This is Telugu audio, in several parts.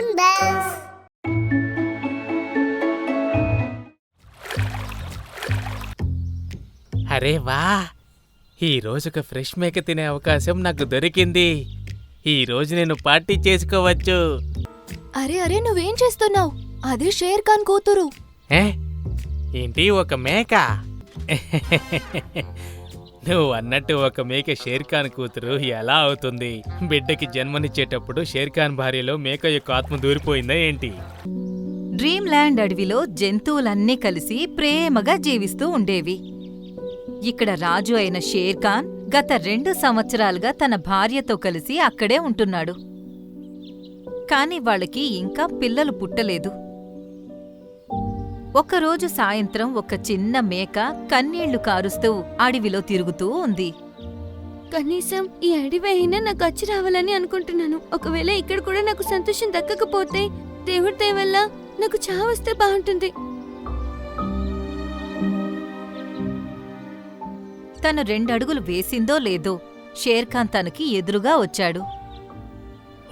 Toon Bells. అరే వా ఈ రోజు ఒక ఫ్రెష్ మేక తినే అవకాశం నాకు దొరికింది. ఈ రోజు నేను పార్టీ చేసుకోవచ్చు. అరే అరే నువ్వేం చేస్తున్నావు? అది షేర్ ఖాన్ కూతురు. ఏ? ఏంటి ఒక మేక? నువ్వు అన్నట్టు ఒక మేక షేర్ ఖాన్ కూతురు ఎలా అవుతుంది? బిడ్డకి జన్మనిచ్చేటప్పుడు షేర్ ఖాన్ భార్యలో మేక యొక్క ఆత్మ దూరిపోయిందా ఏంటి? డ్రీమ్ ల్యాండ్ అడవిలో జంతువులన్నీ కలిసి ప్రేమగా జీవిస్తూ ఉండేవి. ఇక్కడ రాజు అయిన షేర్ ఖాన్ గత రెండు సంవత్సరాలుగా తన భార్యతో కలిసి అక్కడే ఉంటున్నాడు. కాని వాళ్ళకి ఇంకా పిల్లలు పుట్టలేదు. ఒకరోజు సాయంత్రం ఒక చిన్న మేక కన్నీళ్ళు కారుస్తూ అడవిలో తిరుగుతూ ఉంది. కనీసం ఈ అడవి అయినా నాకు వచ్చి రావాలని అనుకుంటున్నాను. ఒకవేళ ఇక్కడ కూడా నాకు సంతోషం దక్కకపోతే దేవుడి దయ వల్ల నాకు చావస్తే బాగుంటుంది. తను రెండడుగులు వేసిందో లేదో షేర్ఖాన్ తనకి ఎదురుగా వచ్చాడు.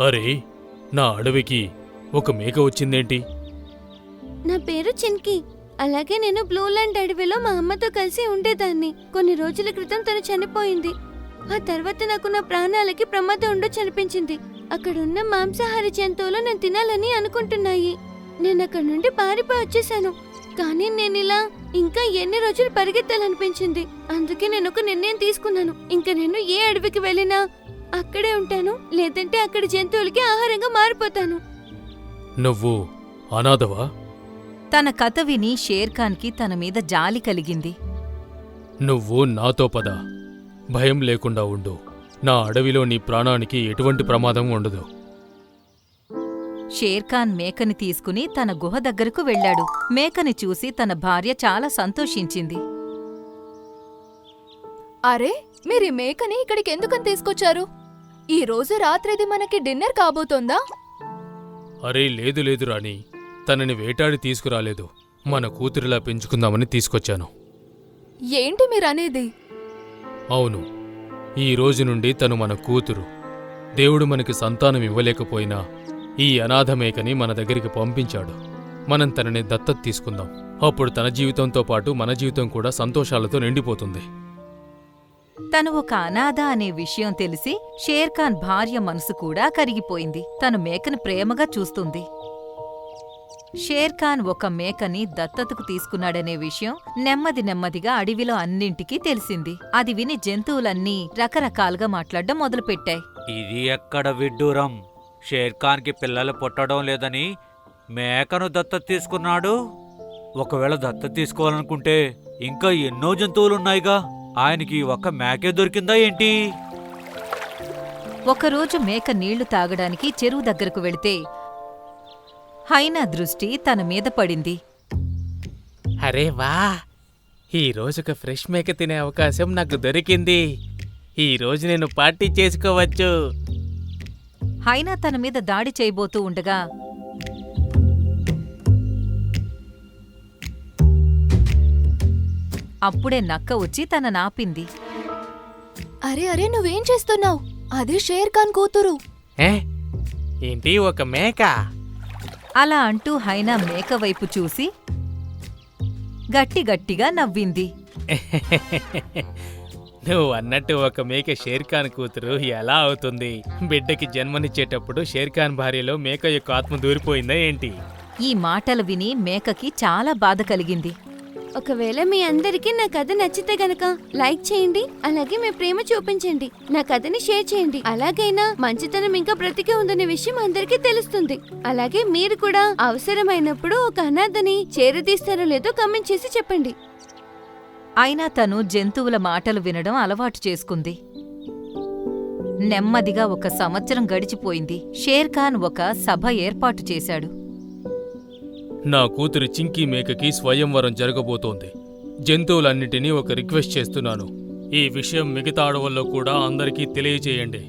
అరే నా అడవికి ఒక మేక వచ్చిందేంటి? నా పేరు చిన్కి. అలాగే నేను బ్లూ ల్యాండ్ అడవిలో మా అమ్మతో కలిసి ఉండేదాన్ని. కొన్ని రోజుల క్రితం తను చనిపోయింది. ఆ తర్వాత నాకు నా ప్రాణాలకి ప్రమాదం ఉండొచ్చు అనిపించింది అక్కడున్న మాంసాహార జంతువులు నేను తినాలని అనుకుంటున్నాయి. నేను అక్కడ నుండి పారిపోయి వచ్చేసాను. కానీ నేను ఇలా ఇంకా ఎన్ని రోజులు పరిగెత్తాలనిపించింది. అందుకే నేను ఒక నిర్ణయం తీసుకున్నాను. ఇంకా నేను ఏ అడవికి వెళ్ళినా అక్కడే ఉంటాను. లేదంటే అక్కడ జంతువులకి ఆహారంగా మారిపోతాను. నువ్వు అనాథవా? తన కథ విని షేర్ఖాన్కి తన మీద జాలి కలిగింది. నువ్వు నాతో పద. భయం లేకుండా ఉండు. నా అడవిలో నీ ప్రాణానికి ఎటువంటి ప్రమాదం ఉండదు. షేర్ఖాన్ మేకని తీసుకుని తన గుహ దగ్గరకు వెళ్ళాడు. మేకని చూసి తన భార్య చాలా సంతోషించింది. అరే మీరు ఈ మేకని ఇక్కడికి ఎందుకని తీసుకొచ్చారు? ఈ రోజు రాత్రిది మనకి డిన్నర్ కాబోతోందా? అరే లేదు లేదు రాణి. తనని వేటాడి తీసుకురాలేదు. మన కూతురిలా పెంచుకుందామని తీసుకొచ్చాను. ఏంటి మీరనేది? అవును. ఈ రోజు నుండి తను మన కూతురు. దేవుడు మనకి సంతానం ఇవ్వలేకపోయినా ఈ అనాథ మేకని మన దగ్గరికి పంపించాడు. మనం తనని దత్తత తీసుకుందాం. అప్పుడు తన జీవితంతో పాటు మన జీవితం కూడా సంతోషాలతో నిండిపోతుంది. తను ఒక అనాథ అనే విషయం తెలిసి షేర్ఖాన్ భార్య మనసు కూడా కరిగిపోయింది. తను మేకని ప్రేమగా చూస్తుంది. షేర్ఖాన్ ఒక మేకని దత్తతకు తీసుకున్నాడనే విషయం నెమ్మది నెమ్మదిగా అడవిలో అన్నింటికీ తెలిసింది. అది విని జంతువులన్నీ రకరకాలుగా మాట్లాడడం మొదలుపెట్టాయి. ఇది ఎక్కడ విడ్డూరం? షేర్ఖాన్కి పిల్లలు పుట్టడం లేదని మేకను దత్తత తీసుకున్నాడు? ఒకవేళ దత్తత తీసుకోవాలనుకుంటే ఇంకా ఎన్నో జంతువులున్నాయిగా. ఆయనకి ఒక్క మేకే దొరికిందా ఏంటి? ఒకరోజు మేక నీళ్ళు తాగడానికి చెరువు దగ్గరకు వెళితే హైనా దృష్టి తన మీద పడింది. అరే వా ఈ ఫ్రెష్ మేక తినే అవకాశం నాకు దొరికింది. ఈ రోజు నేను పార్టీ చేసుకోవచ్చు. హైనా తన మీద దాడి చేయబోతూ ఉండగా అప్పుడే నక్క వచ్చి తన నాపింది అరే అరే నువ్వేం చేస్తున్నావు? అది షేర్ ఖాన్ కూతురు. ఏ? ఏంటి ఒక మేక? అలా అంటూ హైనా మేక వైపు చూసి గట్టి గట్టిగా నవ్వింది. నువ్వు అన్నట్టు ఒక మేక షేర్ఖాన్ కూతురు ఎలా అవుతుంది? బిడ్డకి జన్మనిచ్చేటప్పుడు షేర్ఖాన్ భార్యలో మేక యొక్క ఆత్మ దూరిపోయిందా ఏంటి? ఈ మాటలు విని మేకకి చాలా బాధ కలిగింది. ఒకవేళ మీ అందరికీ నా కథ నచ్చితే గనక లైక్ చేయండి అలాగే మీ ప్రేమ చూపించండి. నా కథని షేర్ చేయండి. అలాగైనా మంచితనం ఇంకా బ్రతికే ఉందనే విషయం అందరికీ తెలుస్తుంది. అలాగే మీరు కూడా అవసరమైనప్పుడు ఒక అనాథని చేరదీస్తారో లేదో కమెంట్ చేసి చెప్పండి. అయినా తను జంతువుల మాటలు వినడం అలవాటు చేసుకుంది. నెమ్మదిగా ఒక సంవత్సరం గడిచిపోయింది. షేర్ఖాన్ ఒక సభ ఏర్పాటు చేశాడు. నా కూతురి చింకీ మేకకి స్వయంవరం జరగబోతోంది. జంతువులన్నిటినీ ఒక రిక్వెస్ట్ చేస్తున్నాను. ఈ విషయం మిగతా అడవుల్లో కూడా అందరికీ తెలియజేయండి.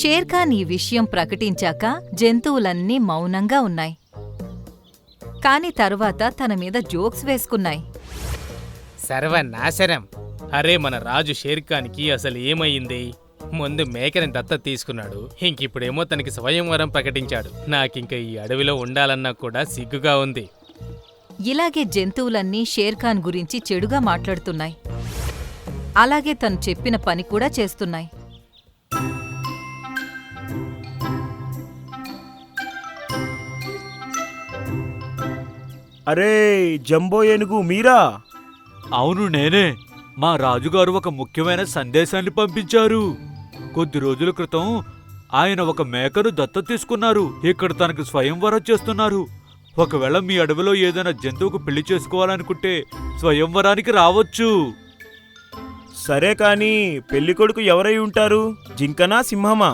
షేర్ఖాన్ ఈ విషయం ప్రకటించాక జంతువులన్నీ మౌనంగా ఉన్నాయి. కాని తరువాత తన మీద జోక్స్ వేసుకున్నాయి. సర్వనాశనం. అరే మన రాజు షేర్ఖాన్కి అసలు ఏమయ్యింది? ముందు మేకని దత్తత తీసుకున్నాడు. ఇంకిప్పుడేమో తనకి స్వయంవరం ప్రకటించాడు. నాకింక ఈ అడవిలో ఉండాలన్నా కూడా సిగ్గుగా ఉంది. ఇలాగే జంతువులన్నీ షేర్ఖాన్ గురించి చెడుగా మాట్లాడుతున్నాయి. అలాగే తను చెప్పిన పని కూడా చేస్తున్నాయి. అరే జంబో ఏనుగు మీరా? అవును నేనే. మా రాజుగారు ఒక ముఖ్యమైన సందేశాన్ని పంపించారు. కొద్ది రోజుల క్రితం ఆయన ఒక మేకను దత్తత తీసుకున్నారు. ఇక్కడ తనకు స్వయంవరం చేస్తున్నారు. ఒకవేళ మీ అడవిలో ఏదైనా జంతువుకు పెళ్ళి చేసుకోవాలనుకుంటే స్వయంవరానికి రావచ్చు. సరే కాని పెళ్ళి కొడుకు ఎవరై ఉంటారు? జింకనా సింహమా?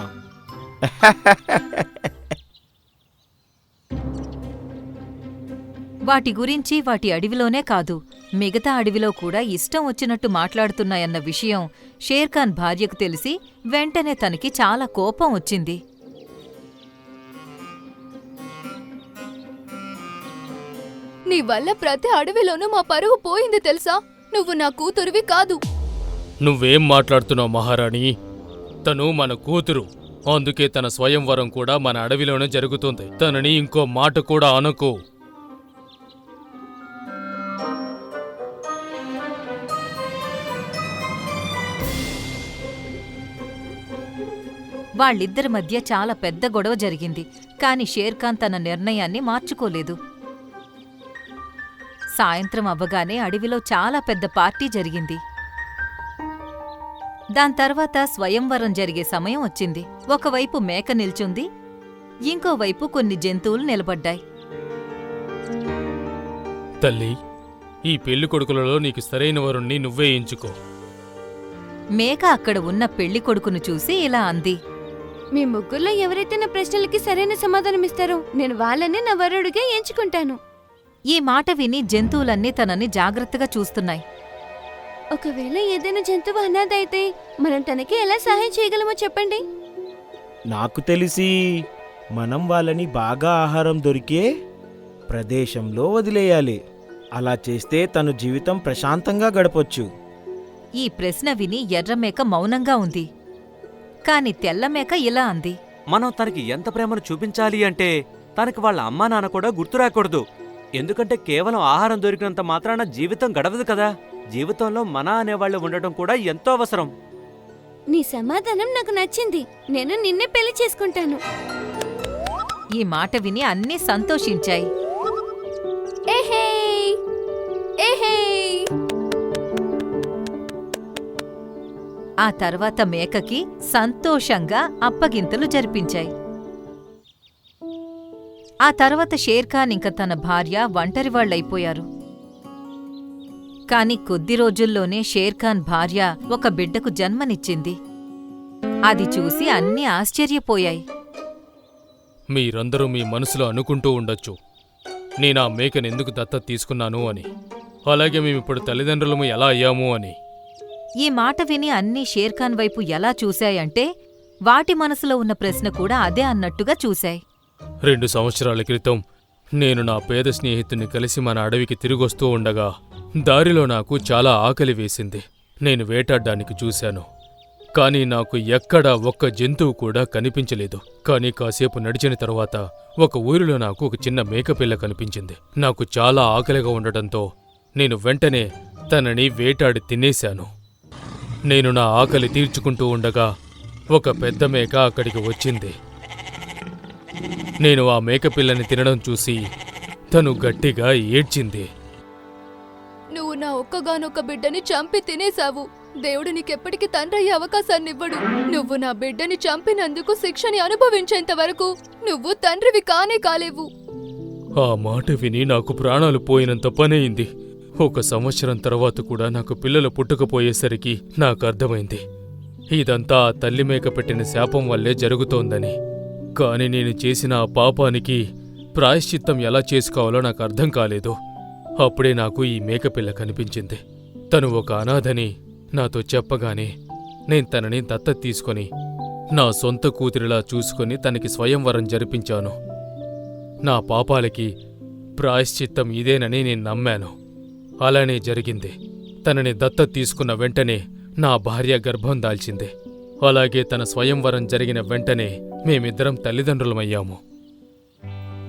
వాటి గురించి వాటి అడవిలోనే కాదు మిగతా అడవిలో కూడా ఇష్టం వచ్చినట్టు మాట్లాడుతున్నాయన్న విషయం షేర్ఖాన్ భార్యకు తెలిసి వెంటనే తనకి చాలా కోపం వచ్చింది. నీ వల్ల ప్రతి అడవిలోనూ మా పరువు పోయింది తెలుసా? నువ్వు నా కూతురివి కాదు. నువ్వేం మాట్లాడుతున్నావు మహారాణి? తను మన కూతురు. అందుకే తన స్వయంవరం కూడా మన అడవిలోనే జరుగుతుంది. తనని ఇంకో మాట కూడా అనకు. వాళ్ళిద్దరి మధ్య చాలా పెద్ద గొడవ జరిగింది కాని షేర్ఖాన్ తన నిర్ణయాన్ని మార్చుకోలేదు. సాయంత్రం అవ్వగానే అడవిలో చాలా పెద్ద పార్టీ జరిగింది. దాని తర్వాత స్వయంవరం జరిగే సమయం వచ్చింది. ఒకవైపు మేక నిల్చుంది ఇంకోవైపు కొన్ని జంతువులు నిలబడ్డాయి. తల్లి ఈ పెళ్ళి కొడుకులలో నీకు సరైన వరుణ్ణి నువ్వే ఎంచుకో. మేక అక్కడ ఉన్న పెళ్ళి కొడుకును చూసి ఇలా అంది. మీ ముగ్గురులో ఎవరైతే నా ప్రశ్నలకి సరైన సమాధానం ఇస్తారో నేను వాళ్ళని నా వరుడిగా ఎంచుకుంటాను. ఈ మాట విని జంతువులన్నీ తనని జాగ్రత్తగా చూస్తున్నాయి. ఒకవేళ ఏదైనా జంతువు అనాథ అయితే మనం తనకి ఎలా సహాయం చేయగలమో చెప్పండి. నాకు తెలిసి మనం వాళ్ళని బాగా ఆహారం దొరికే ప్రదేశంలో వదిలేయాలి. అలా చేస్తే తను జీవితం ప్రశాంతంగా గడపొచ్చు. ఈ ప్రశ్న విని ఎర్రమేక మౌనంగా ఉంది. కాని తెల్లమేక ఇలా అంది. మనం తనకి ఎంత ప్రేమను చూపించాలి అంటే తనకి వాళ్ళ అమ్మా నాన్న కూడా గుర్తు రాకూడదు. ఎందుకంటే కేవలం ఆహారం దొరికినంత మాత్రాన జీవితం గడవదు కదా. జీవితంలో మన అనేవాళ్ళు ఉండటం కూడా ఎంతో అవసరం. నీ సమాధానం నాకు నచ్చింది. నేను నిన్నే పెళ్ళి చేసుకుంటాను. ఈ మాట విని అన్నీ సంతోషించాయి. ఏహే! ఏహే! ఆ తర్వాత మేకకి సంతోషంగా అప్పగింతలు జరిపించాయి. ఆ తర్వాత షేర్ఖాన్ ఇంక తన భార్య ఒంటరివాళ్ళైపోయారు కాని కొద్ది రోజుల్లోనే షేర్ఖాన్ భార్య ఒక బిడ్డకు జన్మనిచ్చింది. అది చూసి అన్నీ ఆశ్చర్యపోయాయి. మీరందరూ మీ మనసులో అనుకుంటూ ఉండొచ్చు. నేను ఆ మేకను ఎందుకు దత్తత తీసుకున్నాను అని. అలాగే మేమిప్పుడు తల్లిదండ్రులము ఎలా అయ్యాము అని. ఈ మాట విని అన్నీ షేర్ఖాన్ వైపు ఎలా చూశాయంటే వాటి మనసులో ఉన్న ప్రశ్న కూడా అదే అన్నట్టుగా చూశాయి. రెండు సంవత్సరాల క్రితం నేను నా పేద స్నేహితుని కలిసి మన అడవికి తిరిగొస్తూ ఉండగా దారిలో నాకు చాలా ఆకలి వేసింది. నేను వేటాడ్డానికి చూశాను. కానీ నాకు ఎక్కడా ఒక్క జంతువు కూడా కనిపించలేదు. కానీ కాసేపు నడిచిన తరువాత ఒక ఊరిలో నాకు ఒక చిన్న మేకపిల్ల కనిపించింది. నాకు చాలా ఆకలిగా ఉండటంతో నేను వెంటనే తనని వేటాడి తినేశాను. నేను నా ఆకలి తీర్చుకుంటూ ఉండగా ఒక పెద్ద మేక అక్కడికి వచ్చింది. నేను ఆ మేకపిల్లని తినడం చూసి తను గట్టిగా ఏడ్చింది. నువ్వు నా ఒక్కగానొక్క బిడ్డని చంపి తినేశావు. దేవుడు నీకెప్పటికీ తండ్రి అయ్యే అవకాశాన్ని ఇవ్వడు నువ్వు నా బిడ్డని చంపినందుకు శిక్షని అనుభవించేంత వరకు నువ్వు తండ్రివి కానే కాలేవు. ఆ మాట విని నాకు ప్రాణాలు పోయినంత పనయింది ఒక సంవత్సరం తర్వాత కూడా నాకు పిల్లలు పుట్టకపోయేసరికి నాకు అర్థమైంది. ఇదంతా ఆ తల్లి మేక పెట్టిన శాపం వల్లే జరుగుతోందని. కాని నేను చేసిన ఆ పాపానికి ప్రాయశ్చిత్తం ఎలా చేసుకోవాలో నాకు అర్థం కాలేదు. అప్పుడే నాకు ఈ మేకపిల్ల కనిపించింది. తను ఒక అనాథని నాతో చెప్పగానే నేను తనని దత్త తీసుకొని నా సొంత కూతురిలా చూసుకొని తనకి స్వయంవరం జరిపించాను. నా పాపాలకి ప్రాయశ్చిత్తం ఇదేనని నేను నమ్మాను. అలానే జరిగింది. తనని దత్తత తీసుకున్న వెంటనే నా భార్య గర్భం దాల్చింది. అలాగే తన స్వయంవరం జరిగిన వెంటనే మేమిద్దరం తల్లిదండ్రులమయ్యాము.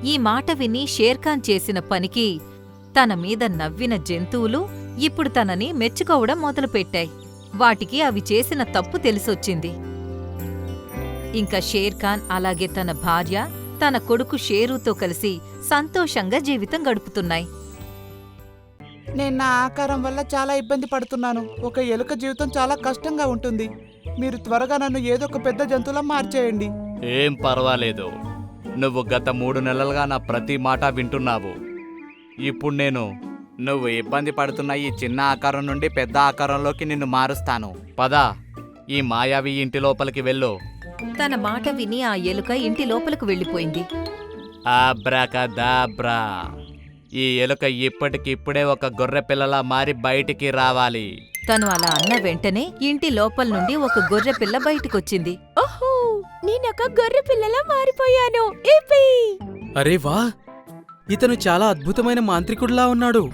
ఈ మాట విని షేర్ఖాన్ చేసిన పనికి తన మీద నవ్విన జంతువులు ఇప్పుడు తనని మెచ్చుకోవడం మొదలుపెట్టాయి. వాటికి అవి చేసిన తప్పు తెలిసొచ్చింది. ఇంకా షేర్ఖాన్ అలాగే తన భార్య తన కొడుకు షేరుతో కలిసి సంతోషంగా జీవితం గడుపుతున్నాయి. నేను నా ఆకారం వల్ల చాలా ఇబ్బంది పడుతున్నాను. ఒక ఎలుక జీవితం చాలా కష్టంగా ఉంటుంది. మీరు త్వరగా నన్ను ఏదో ఒక పెద్ద జంతువులా మార్చేయండి. ఏం పర్వాలేదు. నువ్వు గత మూడు నెలలుగా నా ప్రతి మాట వింటున్నావు. ఇప్పుడు నేను నువ్వు ఇబ్బంది పడుతున్న ఈ చిన్న ఆకారం నుండి పెద్ద ఆకారంలోకి నిన్ను మారుస్తాను. పద ఈ మాయావి ఇంటి లోపలికి వెళ్ళు. తన మాట విని ఆ ఎలుక ఇంటి లోపలకు వెళ్ళిపోయింది. ఆబ్రాకదాబ్రా. ఈ ఎలుక ఇప్పటికిప్పుడే ఒక గొర్రె పిల్లలా మారి బయటికి రావాలి. తను అలా అన్న వెంటనే ఇంటి లోపల నుండి ఒక గొర్రె పిల్ల బయటికొచ్చింది. ఓహో! నేనొక గొర్రె పిల్లలా మారిపోయాను. ఏపీ! అరే వా! ఇతను చాలా అద్భుతమైన మాంత్రికుడిలా ఉన్నాడు.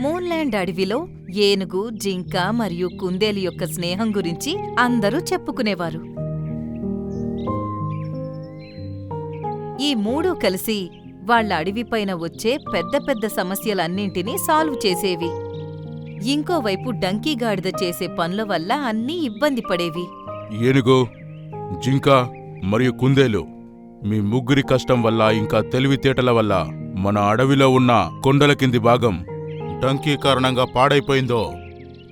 మూన్లాండ్ అడవిలో ఏనుగు జింక మరియు కుందేలు యొక్క స్నేహం గురించి అందరూ చెప్పుకునేవారు. ఈ మూడూ కలిసి వాళ్ళ అడవిపైన వచ్చే పెద్ద పెద్ద సమస్యలన్నింటినీ సాల్వ్ చేసేవి. ఇంకోవైపు డంకీ గాడిద చేసే పనుల వల్ల అన్నీ ఇబ్బంది పడేవి. ఏనుగు జింక మరియు కుందేలు మీ ముగ్గురి కష్టం వల్ల ఇంకా తెలివితేటల వల్ల మన అడవిలో ఉన్న కొండల కింది భాగం డంకీ కారణంగా పాడైపోయిందో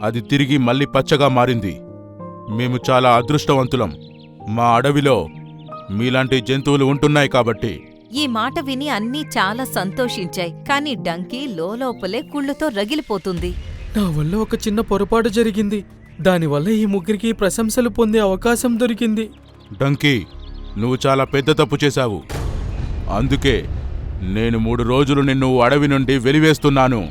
అది తిరిగి మళ్ళీ పచ్చగా మారింది. మేము చాలా అదృష్టవంతులం. మా అడవిలో మీలాంటి జంతువులు ఉంటున్నాయి కాబట్టి ఈ మాట విని అన్నీ చాలా సంతోషించాయి. కాని డంకీ లోలోపలే కుళ్ళుతో రగిలిపోతుంది. నా వల్ల ఒక చిన్న పొరపాటు జరిగింది. దానివల్ల ఈ ముగ్గురికి ప్రశంసలు పొందే అవకాశం దొరికింది. డంకీ నువ్వు చాలా పెద్ద తప్పు చేశావు. అందుకే నేను మూడు రోజులు నిన్ను అడవి నుండి వెలివేస్తున్నాను.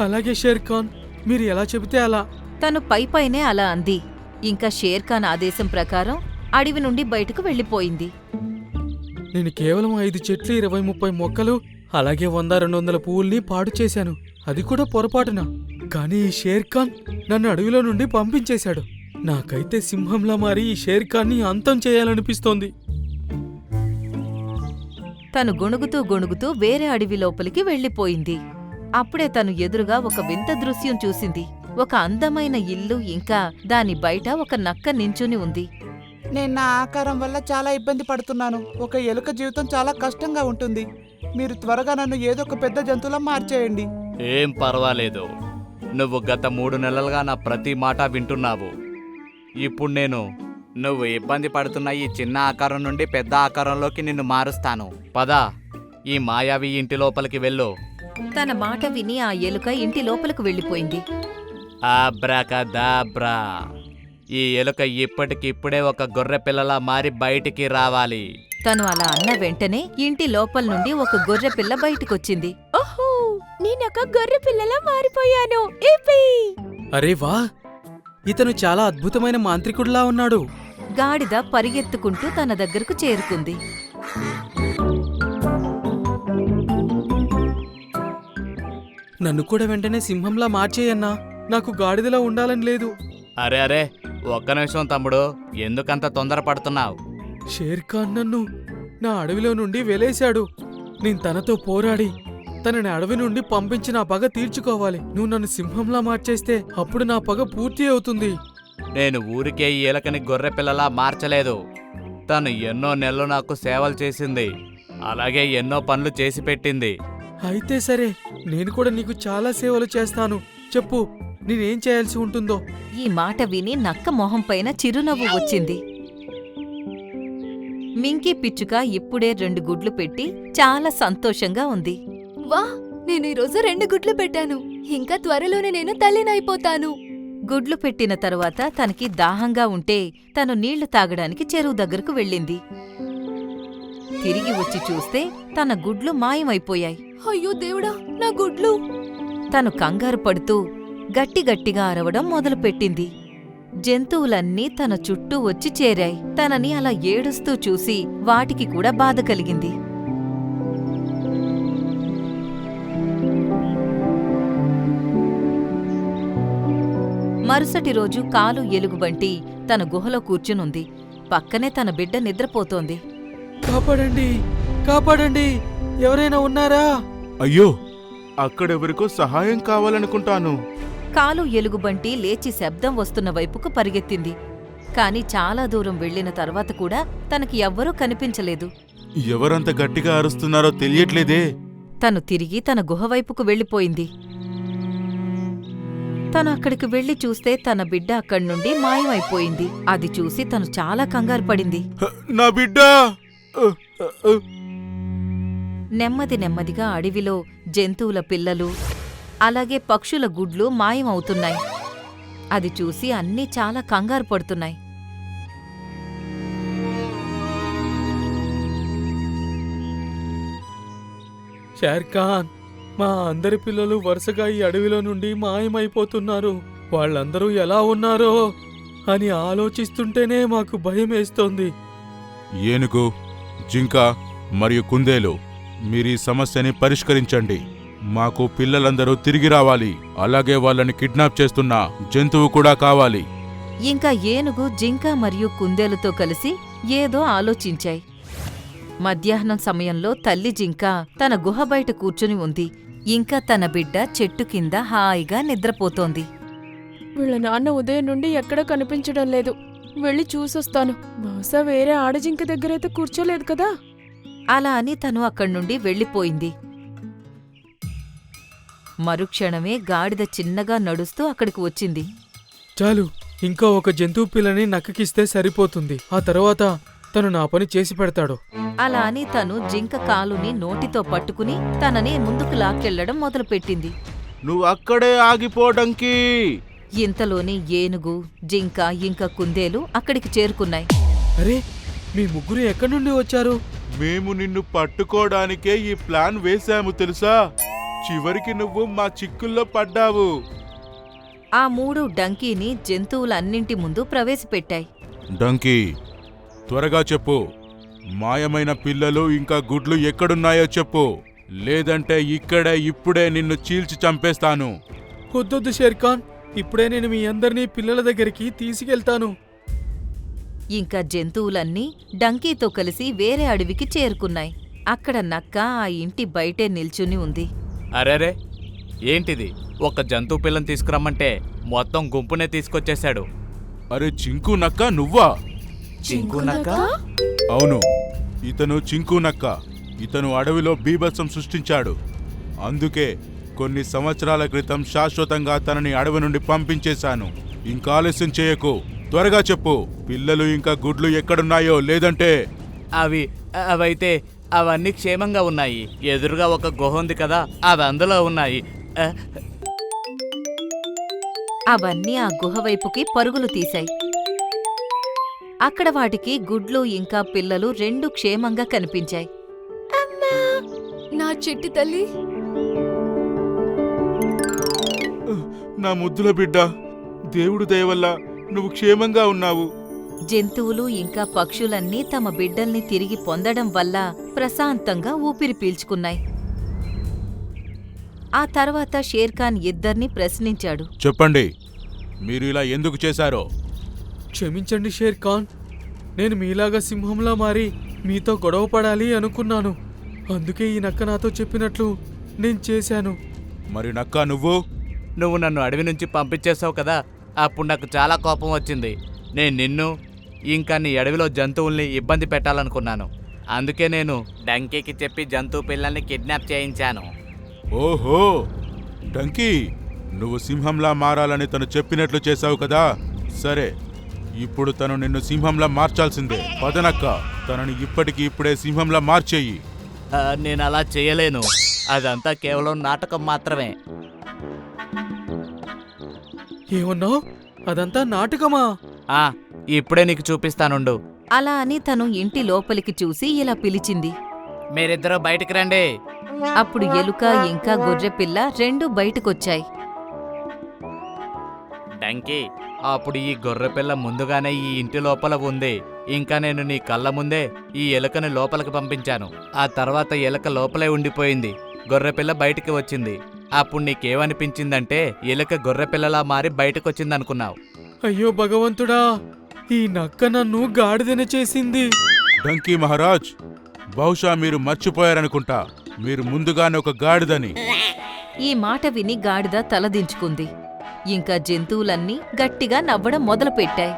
అలాగే షేర్ ఖాన్ మీరు ఎలా చెబితే అలా. తను పైపైనే అలా అంది. ఇంకా షేర్ఖాన్ ఆదేశం ప్రకారం అడవి నుండి బయటకు వెళ్ళిపోయింది. నేను కేవలం ఐదు చెట్లు ఇరవై ముప్పై మొక్కలు అలాగే వంద రెండు వందల పువ్వుల్ని పాడు చేశాను. అది కూడా పొరపాటున. కానీ ఈ షేర్ ఖాన్ నన్ను అడవిలో నుండి పంపించేశాడు. నాకైతే సింహంలా మారి ఈ షేర్ ఖాన్ని అంతం చేయాలనిపిస్తోంది. తను గొణుగుతూ గొణుగుతూ వేరే అడవి లోపలికి వెళ్ళిపోయింది. అప్పుడే తను ఎదురుగా ఒక వింత దృశ్యం చూసింది. ఒక అందమైన ఇల్లు ఇంకా దాని బయట ఒక నక్క నించుని ఉంది. నేను నా ఆకారం వల్ల చాలా ఇబ్బంది పడుతున్నాను. ఒక ఎలుక జీవితం చాలా కష్టంగా ఉంటుంది. మీరు త్వరగా నన్ను ఏదో ఒక పెద్ద జంతువులా మార్చేయండి. ఏం పర్వాలేదు. నువ్వు గత మూడు నెలలుగా నా ప్రతి మాట వింటున్నావు. ఇప్పుడు నేను నువ్వు ఇబ్బంది పడుతున్న ఈ చిన్న ఆకారం నుండి పెద్ద ఆకారంలోకి నిన్ను మారుస్తాను. పద ఈ మాయావి ఇంటి లోపలికి వెళ్ళు. తన మాట విని ఆ ఎలుక ఇంటి లోపలికి వెళ్ళిపోయింది. ఆబ్రాకదాబ్రా. ఈ ఎలుక ఇప్పటికిప్పుడే ఒక గొర్రె పిల్లలా మారి బయటికి రావాలి. తను అలా అన్న వెంటనే ఇంటి లోపల నుండి ఒక గొర్రె పిల్ల బయటికొచ్చింది. ఓహో! నేనొక గొర్రె పిల్లలా మారిపోయాను. ఏపీ! అరే వా! ఇతను చాలా అద్భుతమైన మాంత్రికుడిలా ఉన్నాడు. గాడిద పరిగెత్తుకుంటూ తన దగ్గరకు చేరుకుంది. నన్ను కూడా వెంటనే సింహంలా మార్చేయన్నా. నాకు గాడిదలా ఉండాలని లేదు. అరే అరే! ఒక్క నిమిషం తమ్ముడు. ఎందుకంత తొందరపడుతున్నావు? షేర్ ఖాన్ నన్ను నా అడవిలో నుండి వెలేశాడు. నేను తనతో పోరాడి తనని అడవి నుండి పంపించి నా పగ తీర్చుకోవాలి. నువ్వు నన్ను సింహంలా మార్చేస్తే అప్పుడు నా పగ పూర్తి అవుతుంది. నేను ఊరికే ఈ ఎలకని గొర్రె పిల్లలా మార్చలేదు. తను ఎన్నో నెలలు నాకు సేవలు చేసింది. అలాగే ఎన్నో పనులు చేసి పెట్టింది. అయితే సరే నేను కూడా నీకు చాలా సేవలు చేస్తాను. చెప్పు. నేనేం చేయాల్సి ఉంటుందో? ఈ మాట విని నక్క మొహం పైన చిరునవ్వు వచ్చింది. మింకీ పిచ్చుక ఇప్పుడే రెండు గుడ్లు పెట్టి చాలా సంతోషంగా ఉంది. వా నేను ఈరోజు రెండు గుడ్లు పెట్టాను. ఇంకా త్వరలోనే నేను తల్లినైపోతాను. గుడ్లు పెట్టిన తరువాత తనకి దాహంగా ఉంటే తను నీళ్ళు తాగడానికి చెరువు దగ్గరకు వెళ్ళింది. తిరిగి వచ్చి చూస్తే తన గుడ్లు మాయమైపోయాయి. అయ్యో దేవుడా నా గుడ్లు! తను కంగారు పడుతూ గట్టిగట్టిగా అరవడం మొదలుపెట్టింది. జంతువులన్నీ తన చుట్టూ వచ్చి చేరాయి. తనని అలా ఏడుస్తూ చూసి వాటికి కూడా బాధ కలిగింది. మరుసటి రోజు కాలు ఎలుగుబంటి తన గుహలో కూర్చునుంది. పక్కనే తన బిడ్డ నిద్రపోతోంది. కాపాడండి! కాపాడండి! ఎవరైనా ఉన్నారా? అయ్యో! అక్కడెవరికో సహాయం కావాలనుకుంటాను. కాలు ఎలుగుబంటి లేచి శబ్దం వస్తున్న వైపుకు పరిగెత్తింది. కాని చాలా దూరం వెళ్ళిన తర్వాత కూడా తనకి ఎవ్వరూ కనిపించలేదు. ఎవరంత గట్టిగా అరుస్తున్నారో తెలియట్లేదే. తను తిరిగి తన గుహ వైపుకు వెళ్ళిపోయింది. తను అక్కడికి వెళ్ళి చూస్తే తన బిడ్డ అక్కడి నుండి మాయమైపోయింది. అది చూసి తను చాలా కంగారు పడింది. నా బిడ్డ. నెమ్మది నెమ్మదిగా అడవిలో జంతువుల పిల్లలు అలాగే పక్షుల గుడ్లు మాయమవుతున్నాయి. అది చూసి అన్నీ చాలా కంగారు పడుతున్నాయి. షార్ఖాన్ మా అందరి పిల్లలు వరుసగా ఈ అడవిలో నుండి మాయమైపోతున్నారు. వాళ్ళందరూ ఎలా ఉన్నారో అని ఆలోచిస్తుంటేనే మాకు భయం వేస్తోంది. ఏనుగు జింక మరియు కుందేలు మీరీ సమస్యని పరిష్కరించండి. మాకు పిల్లలందరూ తిరిగి రావాలి. అలాగే వాళ్ళని కిడ్నాప్ చేస్తున్న జంతువు కూడా కావాలి. ఇంకా ఏనుగు జింక మరియు కుందేలుతో కలిసి ఏదో ఆలోచించాయి. మధ్యాహ్నం సమయంలో తల్లి జింక తన గుహ బయట కూర్చుని ఉంది. ఇంకా తన బిడ్డ చెట్టు కింద హాయిగా నిద్రపోతోంది. వీళ్ళ నాన్న ఉదయం నుండి ఎక్కడా కనిపించడం లేదు. వెళ్ళి చూసొస్తాను. బహుశా వేరే ఆడజింక దగ్గరైతే కూర్చోలేదు కదా? అలా అని తను అక్కడి నుండి వెళ్ళిపోయింది. మరుక్షణమే గాడిద చిన్నగా నడుస్తూ అక్కడికి వచ్చింది. చాలు ఇంకా ఒక జంతువు పిల్లని నక్కకిస్తే సరిపోతుంది. ఆ తర్వాత తను నా పని చేసి పెడతాడు. అలా అని తను జింక కాలుని నోటితో పట్టుకుని తనని ముందుకు లాక్కెళ్ళడం మొదలుపెట్టింది. నువ్వు అక్కడే ఆగిపోవడానికి ఇంతలోని ఏనుగు జింక ఇంకా కుందేలు అక్కడికి చేరుకున్నాయి. అరే మీ ముగ్గురు ఎక్కడి నుండి వచ్చారు? మేము నిన్ను పట్టుకోవడానికే ఈ ప్లాన్ వేశాము తెలుసా? చివరికి నువ్వు మా చిక్కుల్లో పడ్డావు. ఆ మూడు డంకీని జంతువులన్నింటి ముందు ప్రవేశపెట్టాయి. డంకీ త్వరగా చెప్పు. మాయమైన పిల్లలు ఇంకా గుడ్లు ఎక్కడున్నాయో చెప్పు. లేదంటే ఇక్కడే ఇప్పుడే నిన్ను చీల్చి చంపేస్తాను. వద్దొద్దు షేర్ఖాన్. ఇప్పుడే నేను మీ అందరినీ పిల్లల దగ్గరికి తీసుకెళ్తాను. ఇంకా జంతువులన్నీ డంకీతో కలిసి వేరే అడవికి చేరుకున్నాయి. అక్కడ నక్క ఆ ఇంటి బయటే నిల్చుని ఉంది. అరేరే ఏంటిది? ఒక జంతువు పిల్లని తీసుకురమ్మంటే మొత్తం గుంపునే తీసుకొచ్చేశాడు. అరే చింకు నక్క నువ్వా? చింకునక్క అవును ఇతను చింకు నక్క. ఇతను అడవిలో బీభత్సం సృష్టించాడు. అందుకే కొన్ని సంవత్సరాల క్రితం శాశ్వతంగా తనని అడవి నుండి పంపించేశాను. ఇంకా ఆలస్యం చేయకు. త్వరగా చెప్పు పిల్లలు ఇంకా గుడ్లు ఎక్కడున్నాయో లేదంటే? అవి అవైతే అవన్నీ క్షేమంగా ఉన్నాయి. ఎదురుగా ఒక గుహ ఉంది కదా అవి అందులో ఉన్నాయి. ఆ, అవన్నీ ఆ గుహ వైపుకి పరుగులు తీశాయి. అక్కడ వాటికి గుడ్లు ఇంకా పిల్లలు రెండు క్షేమంగా కనిపించాయి. నా చిట్టి తల్లి! నా ముద్దుల బిడ్డ దేవుడు దయవల్ల నువ్వు క్షేమంగా ఉన్నావు. జంతువులు ఇంకా పక్షులన్నీ తమ బిడ్డల్ని తిరిగి పొందడం వల్ల ప్రశాంతంగా ఊపిరి పీల్చుకున్నాయి. ఆ తర్వాత షేర్ఖాన్ ఇద్దర్ని ప్రశ్నించాడు. చెప్పండి మీరు ఇలా ఎందుకు చేశారో? క్షమించండి షేర్ ఖాన్ నేను మీలాగా సింహంలా మారి మీతో గొడవ పడాలి అనుకున్నాను. అందుకే ఈ నక్క నాతో చెప్పినట్లు నేను చేశాను. మరి నక్క నువ్వు? నువ్వు నన్ను అడవి నుంచి పంపించేశావు కదా అప్పుడు నాకు చాలా కోపం వచ్చింది. నేను నిన్ను ఇంకా నీ అడవిలో జంతువుల్ని ఇబ్బంది పెట్టాలనుకున్నాను. అందుకే నేను డంకీకి చెప్పి జంతువు పిల్లల్ని కిడ్నాప్ చేయించాను. ఓహో! డంకీ నువ్వు సింహంలా మారాలని తను చెప్పినట్లు చేశావు కదా? సరే ఇప్పుడు తను నిన్ను సింహంలా మార్చాల్సిందే. పదనక్క తనని ఇప్పటికి ఇప్పుడే సింహంలా మార్చేయి. నేను అలా చేయలేను. అదంతా కేవలం నాటకం మాత్రమే. ఏమన్నావు? అదంతా నాటకమా? ఆ ఇప్పుడే నీకు చూపిస్తానుండు. అలా అని తను ఇంటి లోపలికి చూసి ఇలా పిలిచింది. మీరిద్దరూ బయటికి రండి. అప్పుడు ఎలుక ఇంకా గొర్రెపిల్ల రెండూ బయటకొచ్చాయి. డంకీ అప్పుడు ఈ గొర్రెపిల్ల ముందుగానే ఈ ఇంటి లోపల ఉంది. ఇంకా నేను నీ కళ్ళ ముందే ఈ ఎలుకని లోపలికి పంపించాను. ఆ తర్వాత ఎలుక లోపలే ఉండిపోయింది. గొర్రెపిల్ల బయటికి వచ్చింది. అప్పుడు నీకేమనిపించిందంటే ఎలుక గొర్రెపిల్లలా మారి బయటకు వచ్చిందనుకున్నావు అయ్యో భగవంతుడా ఈ నక్క నన్ను గాడిదన చేసింది. డంకీ మహారాజ్ బహుశా మీరు మర్చిపోయారనుకుంటా. మీరు ముందుగానే ఒక గాడిదని. ఈ మాట విని గాడిద తలదించుకుంది. ఇంకా జంతువులన్నీ గట్టిగా నవ్వడం మొదలుపెట్టాయి.